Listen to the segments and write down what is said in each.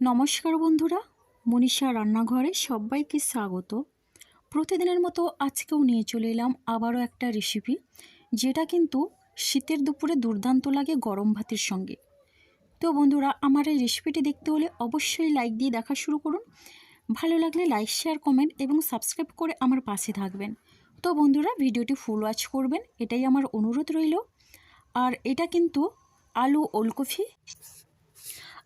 নমস্কার বন্ধুরা, মনীষা রান্নাঘরে সবাইকে স্বাগত। প্রতিদিনের মতো আজকেও নিয়ে চলে এলাম আবারও একটা রেসিপি যেটা কিন্তু শীতের দুপুরে দুর্দান্ত লাগে গরম ভাতের সঙ্গে। তো বন্ধুরা, আমার এই রেসিপিটি দেখতে হলে অবশ্যই লাইক দিয়ে দেখা শুরু করুন। ভালো লাগলে লাইক শেয়ার কমেন্ট এবং সাবস্ক্রাইব করে আমার পাশে থাকবেন। তো বন্ধুরা, ভিডিওটি ফুল ওয়াচ করবেন, এটাই আমার অনুরোধ রইল। আর এটা কিন্তু আলু ওলকফি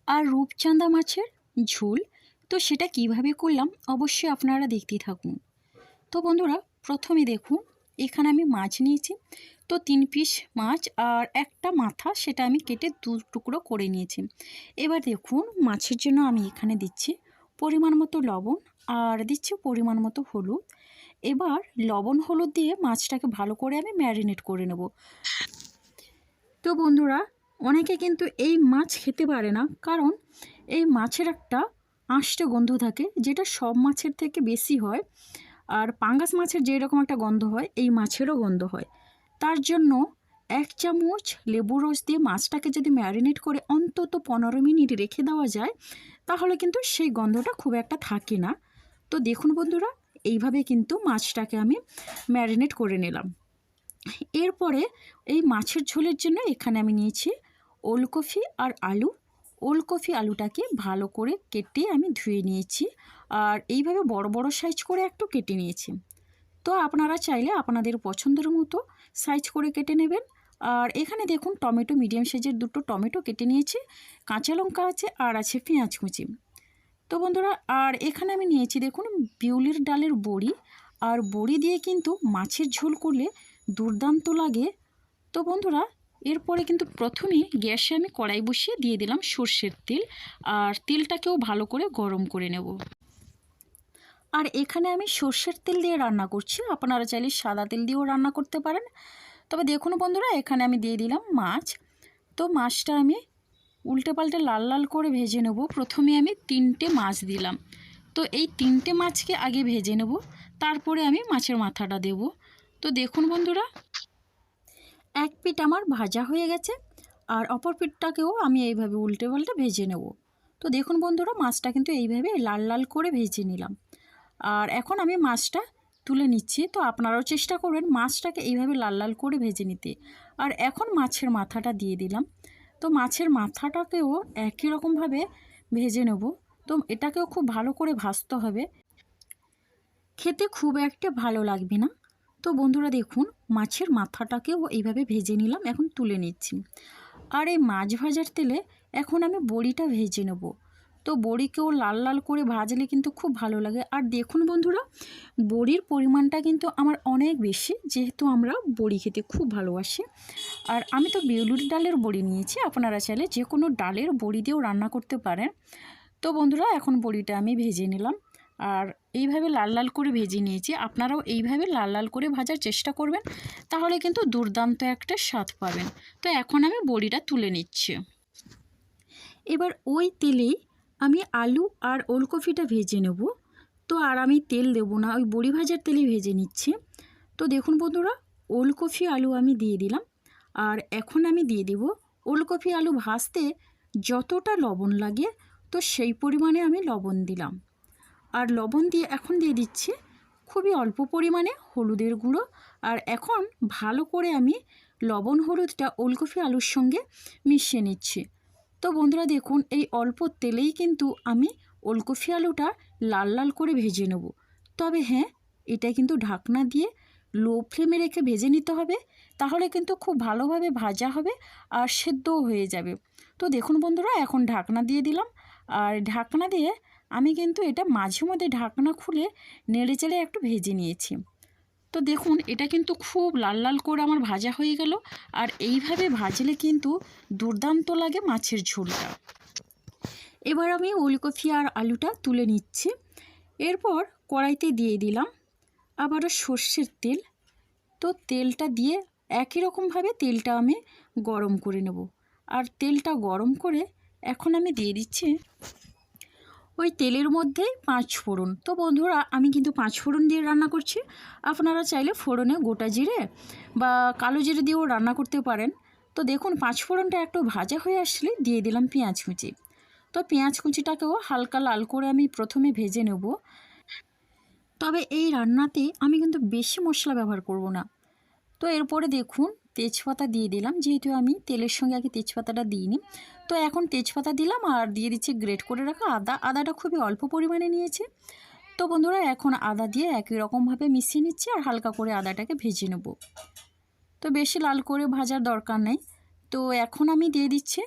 আর রূপচাঁদা মাছের ঝোল, তো সেটা কীভাবে করলাম অবশ্যই আপনারা দেখতেই থাকুন। তো বন্ধুরা, প্রথমে দেখুন, এখানে আমি মাছ নিয়েছি। তো তিন পিস মাছ আর একটা মাথা, সেটা আমি কেটে দু টুকরো করে নিয়েছি। এবার দেখুন, মাছের জন্য আমি এখানে দিচ্ছি পরিমাণ মতো লবণ আর দিচ্ছি পরিমাণ মতো হলুদ। এবার লবণ হলুদ দিয়ে মাছটাকে ভালো করে আমি ম্যারিনেট করে নেব। তো বন্ধুরা অনেকে কিন্তু এই মাছ খেতে পারে না, কারণ এই মাছের একটা আঁশটা গন্ধ থাকে, যেটা সব মাছের থেকে বেশি হয়। আর পাঙ্গাস মাছের যেরকম একটা গন্ধ হয়, এই মাছেরও গন্ধ হয়। তার জন্য এক চামচ লেবু রস দিয়ে মাছটাকে যদি ম্যারিনেট করে অন্তত পনেরো মিনিট রেখে দেওয়া যায়, তাহলে কিন্তু সেই গন্ধটা খুব একটা থাকে না। তো দেখুন বন্ধুরা, এইভাবে কিন্তু মাছটাকে আমি ম্যারিনেট করে নিলাম। এরপরে এই মাছের ঝোলের জন্য এখানে আমি নিয়েছি ওলকফি আর আলু। ওলকফি আলুটাকে ভালো করে কেটে আমি ধুয়ে নিয়েছি আর এইভাবে বড় বড় সাইজ করে একটু কেটে নিয়েছি। তো আপনারা চাইলে আপনাদের পছন্দের মতো সাইজ করে কেটে নেবেন। আর এখানে দেখুন টমেটো মিডিয়াম সাইজের দুটো টমেটো কেটে নিয়েছি, কাঁচা লঙ্কা আছে আর আছে পেঁয়াজ কুচি। তো বন্ধুরা, আর এখানে আমি নিয়েছি দেখুন বিউলির ডালের বড়ি। আর বড়ি দিয়ে কিন্তু মাছের ঝোল করলে দুর্দান্ত লাগে। তো বন্ধুরা এরপরে কিন্তু প্রথমে গ্যাসে আমি কড়াই বসিয়ে দিয়ে দিলাম সর্ষের তেল, আর তেলটাকেও ভালো করে গরম করে নেব। আর এখানে আমি সর্ষের তেল দিয়ে রান্না করছি, আপনারা চাইলে সাদা তেল দিয়েও রান্না করতে পারেন। তবে দেখুন বন্ধুরা, এখানে আমি দিয়ে দিলাম মাছ। তো মাছটা আমি উল্টে পাল্টে লাল লাল করে ভেজে নেব। প্রথমে আমি তিনটে মাছ দিলাম। তো এই তিনটে মাছকে আগে ভেজে নেব, তারপরে আমি মাছের মাথাটা দেব। তো দেখুন বন্ধুরা এক পিঠ আমার ভাজা হয়ে গেছে আর অপর পিঠটাকেও আমি এইভাবে উল্টে পাল্টে ভেজে নেব। তো দেখুন বন্ধুরা, মাছটা কিন্তু এইভাবে লাল লাল করে ভেজে নিলাম। আর এখন আমি মাছটা তুলে নিচ্ছি। তো আপনারাও চেষ্টা করবেন মাছটাকে এইভাবে লাল লাল করে ভেজে নিতে। আর এখন মাছের মাথাটা দিয়ে দিলাম। তো মাছের মাথাটাকেও একই রকমভাবে ভেজে নেব। তো এটাকেও খুব ভালো করে ভাজতে হবে। খেতে খুব একটা ভালো লাগবে না। তো বন্ধুরা দেখুন, মাছের মাথাটাকেও এইভাবে ভেজে নিলাম, এখন তুলে নিচ্ছি। আর এই মাছ ভাজার তেলে এখন আমি বড়িটা ভেজে নেব। তো বড়িকেও লাল লাল করে ভাজলে কিন্তু খুব ভালো লাগে। আর দেখুন বন্ধুরা, বড়ির পরিমাণটা কিন্তু আমার অনেক বেশি, যেহেতু আমরা বড়ি খেতে খুব ভালোবাসি। আর আমি তো বেলুর ডালের বড়ি নিয়েছি, আপনারা চাইলে যে কোনো ডালের বড়ি দিয়েও রান্না করতে পারেন। তো বন্ধুরা, এখন বড়িটা আমি ভেজে নিলাম। আর এইভাবে লাল লাল করে ভেজে নিয়েছি। আপনারাও এইভাবে লাল লাল করে ভাজার চেষ্টা করবেন, তাহলে কিন্তু দুর্দান্ত একটা স্বাদ পাবেন। তো এখন আমি বড়িটা তুলে নিচ্ছি। এবার ওই তেলেই আমি আলু আর ওলকপিটা ভেজে নেব। তো আর আমি তেল দেব না, ওই বড়ি ভাজার তেলেই ভেজে নিচ্ছি। তো দেখুন বন্ধুরা, ওলকপি আলু আমি দিয়ে দিলাম। আর এখন আমি দিয়ে দিব ওলকপি আলু ভাজতে যতটা লবণ লাগে, তো সেই পরিমাণে আমি লবণ দিলাম। আর লবণ দিয়ে এখন দিয়ে দিচ্ছি খুবই অল্প পরিমাণে হলুদের গুঁড়ো। আর এখন ভালো করে আমি লবণ, হলুদটা ওলকফি আলুর সঙ্গে মিশিয়ে নিচ্ছি। তো বন্ধুরা দেখুন, এই অল্প তেলেই কিন্তু আমি ওলকফি আলুটা লাল লাল করে ভেজে নেব। তবে হ্যাঁ এটা কিন্তু ঢাকনা দিয়ে লো ফ্লেমে রেখে ভেজে নিতে হবে, তাহলে কিন্তু খুব ভালোভাবে ভাজা হবে আর সেদ্ধও হয়ে যাবে। তো দেখুন বন্ধুরা, এখন ঢাকনা দিয়ে দিলাম। আর ঢাকনা দিয়ে আমি কিন্তু এটা মাঝে মধ্যে ঢাকনা খুলে নেড়ে চেড়ে একটু ভেজে নিয়েছি। তো দেখুন, এটা কিন্তু খুব লাল লাল করে আমার ভাজা হয়ে গেল। আর এইভাবে ভাজলে কিন্তু দুর্দান্ত লাগে মাছের ঝোলটা। এবার আমি ওলকপি আর আলুটা তুলে নিচ্ছি। এরপর কড়াইতে দিয়ে দিলাম আবারও সর্ষের তেল। তো তেলটা দিয়ে একই রকমভাবে তেলটা আমি গরম করে নেব। আর তেলটা গরম করে এখন আমি দিয়ে দিচ্ছি ওই তেলের মধ্যেই পাঁচ ফোড়ন। তো বন্ধুরা, আমি কিন্তু পাঁচ ফোড়ন দিয়ে রান্না করছি। আপনারা চাইলে ফোড়নে গোটা জিরে বা কালো জিরে দিয়েও রান্না করতে পারেন। তো দেখুন, পাঁচ ফোড়নটা একটু ভাজা হয়ে আসলে দিয়ে দিলাম পেঁয়াজ কুচি। তো পেঁয়াজ কুচিটাকেও হালকা লাল করে আমি প্রথমে ভেজে নেব। তবে এই রান্নাতে আমি কিন্তু বেশি মশলা ব্যবহার করব না। তো এরপরে দেখুন তেজপাতা দিয়ে দিলাম, যেহেতু আমি তেলের সঙ্গে আগে তেজপাতাটা দিইনি তো এখন তেজপাতা দিলাম আর দিয়ে দিচ্ছি গ্রেট করে রাখা আদা। আদাটা খুবই অল্প পরিমাণে নিয়েছে। তো বন্ধুরা, এখন আদা দিয়ে একই রকমভাবে মিশিয়ে নিচ্ছি আর হালকা করে আদাটাকে ভেজে নেব। তো বেশি লাল করে ভাজার দরকার নেই। তো এখন আমি দিয়ে দিচ্ছি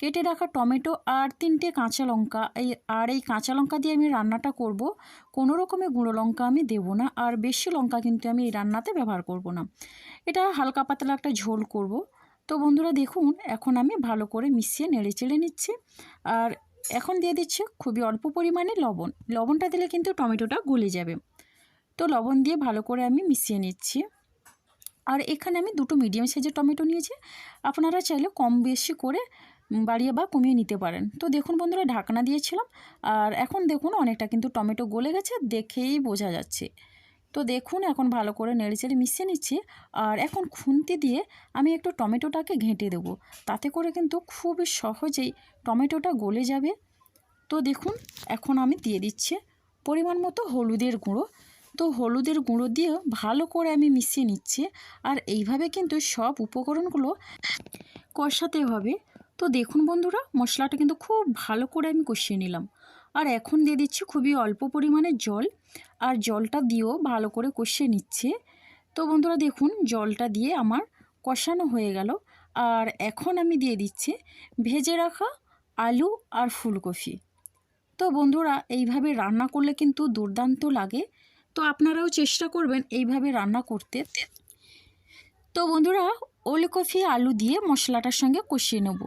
কেটে রাখা টমেটো আর তিনটে কাঁচা লঙ্কা। এই, আর এই কাঁচা লঙ্কা দিয়ে আমি রান্নাটা করব। কোনো রকমের গুঁড়ো লঙ্কা আমি দেবো না, আর বেশি লঙ্কা কিন্তু আমি এই রান্নাতে ব্যবহার করব না। এটা হালকা পাতলা একটা ঝোল করব। তো বন্ধুরা দেখুন, এখন আমি ভালো করে মিশিয়ে নেড়ে চেড়ে নিচ্ছি। আর এখন দিয়ে দিচ্ছি খুবই অল্প পরিমাণে লবণ। লবণটা দিলে কিন্তু টমেটোটা গলে যাবে। তো লবণ দিয়ে ভালো করে আমি মিশিয়ে নিচ্ছি। আর এখানে আমি দুটো মিডিয়াম সাইজের টমেটো নিয়েছি। আপনারা চাইলে কম বেশি করে বাড়িয়ে বা কমিয়ে নিতে পারেন। তো দেখুন বন্ধুরা, ঢাকনা দিয়েছিলাম। আর এখন দেখুন অনেকটা কিন্তু টমেটো গলে গেছে, দেখেই বোঝা যাচ্ছে। তো দেখুন, এখন ভালো করে নেড়েচেড়ে মিশিয়ে নিচ্ছি। আর এখন খুন্তি দিয়ে আমি একটু টমেটোটাকে ঘেঁটে দেবো। তাতে করে কিন্তু খুবই সহজেই টমেটোটা গলে যাবে। তো দেখুন, এখন আমি দিয়ে দিচ্ছি পরিমাণ মতো হলুদের গুঁড়ো। তো হলুদের গুঁড়ো দিয়ে ভালো করে আমি মিশিয়ে নিচ্ছি। আর এইভাবে কিন্তু সব উপকরণগুলো কষাতে হবে। তো দেখুন বন্ধুরা, মশলাটা কিন্তু খুব ভালো করে আমি কষিয়ে নিলাম। আর এখন দিয়ে দিচ্ছি খুবই অল্প পরিমাণে জল, আর জলটা দিয়েও ভালো করে কষিয়ে নিচ্ছে। তো বন্ধুরা দেখুন, জলটা দিয়ে আমার কষানো হয়ে গেল। আর এখন আমি দিয়ে দিচ্ছি ভেজে রাখা আলু আর ফুলকপি। তো বন্ধুরা, এইভাবে রান্না করলে কিন্তু দুর্দান্ত লাগে। তো আপনারাও চেষ্টা করবেন এইভাবে রান্না করতে। তো বন্ধুরা, ওলকপি, আলু দিয়ে মশলাটার সঙ্গে কষিয়ে নেব।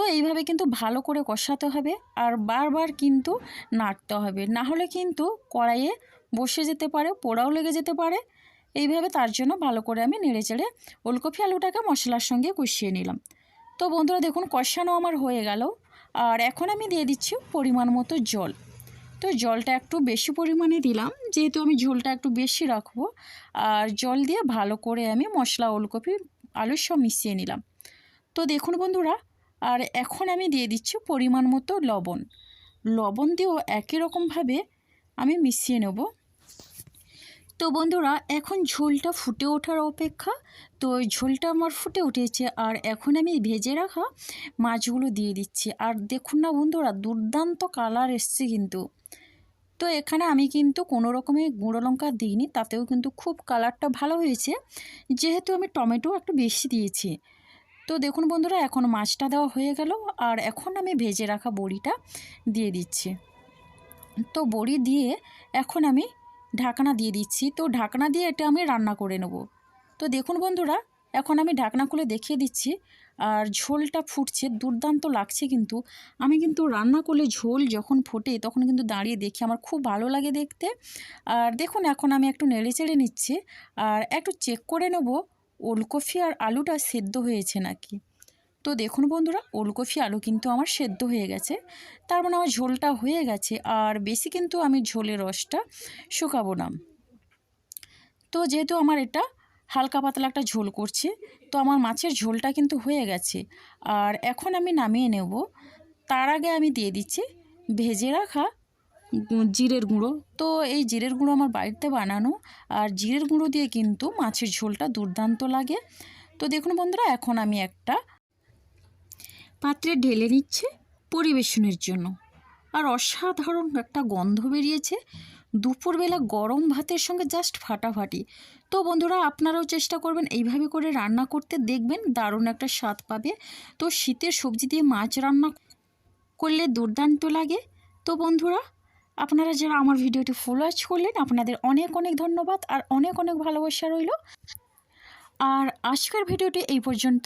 তো এইভাবে কিন্তু ভালো করে কষাতে হবে আর বারবার কিন্তু নাড়তে হবে। না হলে কিন্তু কড়াইয়ে বসে যেতে পারে, পোড়াও লেগে যেতে পারে। এইভাবে তার জন্য ভালো করে আমি নেড়ে চেড়ে ওলকপি আলুটাকে মশলার সঙ্গে কষিয়ে নিলাম। তো বন্ধুরা দেখুন কষানো আমার হয়ে গেল। আর এখন আমি দিয়ে দিচ্ছি পরিমাণ মতো জল। তো জলটা একটু বেশি পরিমাণে দিলাম, যেহেতু আমি ঝোলটা একটু বেশি রাখব। আর জল দিয়ে ভালো করে আমি মশলা, ওলকপি, আলু সব মিশিয়ে নিলাম। তো দেখুন বন্ধুরা আর এখন আমি দিয়ে দিচ্ছি পরিমাণ মতো লবণ। লবণ দিয়েও একই রকমভাবে আমি মিশিয়ে নেব। তো বন্ধুরা, এখন ঝোলটা ফুটে ওঠার অপেক্ষা। তো ঝোলটা আমার ফুটে উঠেছে আর এখন আমি ভেজে রাখা মাছগুলো দিয়ে দিচ্ছি। আর দেখুন না বন্ধুরা, দুর্দান্ত কালার এসছে কিন্তু। তো এখানে আমি কিন্তু কোনো রকমের গুঁড়ো লঙ্কা দিইনি, তাতেও কিন্তু খুব কালারটা ভালো হয়েছে। যেহেতু আমি টমেটো একটু বেশি দিয়েছি। তো দেখুন বন্ধুরা, এখন মাছটা দেওয়া হয়ে গেল আর এখন আমি ভেজে রাখা বড়িটা দিয়ে দিচ্ছি। তো বড়ি দিয়ে এখন আমি ঢাকনা দিয়ে দিচ্ছি। তো ঢাকনা দিয়ে এটা আমি রান্না করে নেব। তো দেখুন বন্ধুরা, এখন আমি ঢাকনা খুলে দেখিয়ে দিচ্ছি আর ঝোলটা ফুটছে, দুর্দান্ত লাগছে কিন্তু। আমি কিন্তু রান্না করলে ঝোল যখন ফোটে তখন কিন্তু দাঁড়িয়ে দেখি, আমার খুব ভালো লাগে দেখতে। আর দেখুন, এখন আমি একটু নেড়ে চেড়ে নিচ্ছি আর একটু চেক করে নেব ওলকপি আর আলুটা সেদ্ধ হয়েছে নাকি? তো দেখুন বন্ধুরা, ওলকফি আলু কিন্তু আমার সেদ্ধ হয়ে গেছে। তার মানে আমার ঝোলটা হয়ে গেছে আর বেশি কিন্তু আমি ঝোলের রসটা শুকাবো না। তো যেহেতু আমার এটা হালকা পাতলা একটা ঝোল করছে, তো আমার মাছের ঝোলটা কিন্তু হয়ে গেছে। আর এখন আমি নামিয়ে নেব। তার আগে আমি দিয়ে দিচ্ছি ভেজে রাখা জিরের গুঁড়ো। তো এই জিরের গুঁড়ো আমার বাড়িতে বানানো। আর জিরের গুঁড়ো দিয়ে কিন্তু মাছের ঝোলটা দুর্দান্ত লাগে। তো দেখুন বন্ধুরা, এখন আমি একটা পাত্রে ঢেলে নিচ্ছে পরিবেশনের জন্য। আর অসাধারণ একটা গন্ধ বেরিয়েছে। দুপুরবেলা গরম ভাতের সঙ্গে জাস্ট ফাটাফাটি। তো বন্ধুরা, আপনারাও চেষ্টা করবেন এইভাবে করে রান্না করতে। দেখবেন দারুণ একটা স্বাদ পাবে। তো শীতের সবজি দিয়ে মাছ রান্না করলে দুর্দান্ত লাগে। তো বন্ধুরা আপনারা যারা আমার ভিডিওটি ফুল ওয়াচ করলেন, আপনাদের অনেক অনেক ধন্যবাদ আর অনেক অনেক ভালোবাসা রইল। আর আজকের ভিডিওটি এই পর্যন্ত।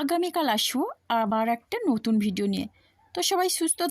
আগামীকাল আসব আবার একটা নতুন ভিডিও নিয়ে। তো সবাই সুস্থ